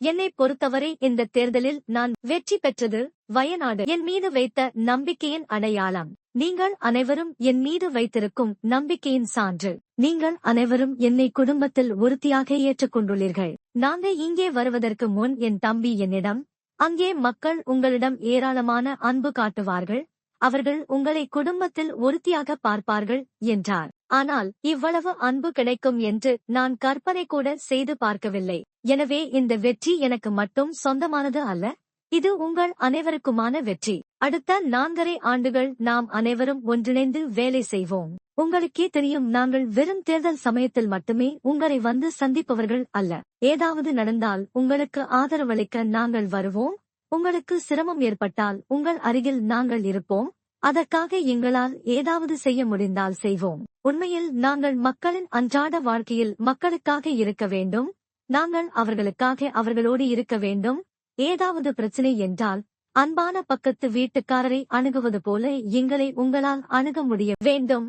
என்னை பொறுத்தவரை இந்த தேர்தலில் நான் வெற்றி பெற்றது வயநாடு. என் மீது வைத்த நம்பிக்கையின் அடையாளம். நீங்கள் அனைவரும் என் மீது வைத்திருக்கும் நம்பிக்கையின் சான்று. நீங்கள் அனைவரும் என்னை குடும்பத்தில் உறுதியாக ஏற்றுக்கொண்டுள்ளீர்கள். நாங்கள் இங்கே வருவதற்கு முன் என் தம்பி என்னிடம் அங்கே மக்கள் உங்களிடம் ஏராளமான அன்பு காட்டுவார்கள். அவர்கள் உங்களை குடும்பத்தில் உறுதியாக பார்ப்பார்கள் என்றார். ஆனால் இவ்வளவு அன்பு கிடைக்கும் என்று நான் கற்பனை கூட செய்து பார்க்கவில்லை. எனவே இந்த வெற்றி எனக்கு மட்டும் சொந்தமானது அல்ல. இது உங்கள் அனைவருக்குமான வெற்றி. அடுத்த நான்கரை ஆண்டுகள் நாம் அனைவரும் ஒன்றிணைந்து வேலை செய்வோம். உங்களுக்கே தெரியும் நாங்கள் வெறும் தேர்தல் சமயத்தில் மட்டுமே உங்களை வந்து சந்திப்பவர்கள் அல்ல. ஏதாவது நடந்தால் உங்களுக்கு ஆதரவளிக்க நாங்கள் வருவோம். உங்களுக்கு சிரமம் ஏற்பட்டால் உங்கள் அருகில் நாங்கள் இருப்போம். அதற்காக எங்களால் ஏதாவது செய்ய முடிந்தால் செய்வோம். உண்மையில் நாங்கள் மக்களின் அன்றாட வாழ்க்கையில் மக்களுக்காக இருக்க வேண்டும். நாங்கள் அவர்களுக்காக அவர்களோடு இருக்க வேண்டும். ஏதாவது பிரச்சனை என்றால் அன்பான பக்கத்து வீட்டுக்காரரை அணுகுவது போல எங்களை உங்களால் அணுக முடிய வேண்டும்.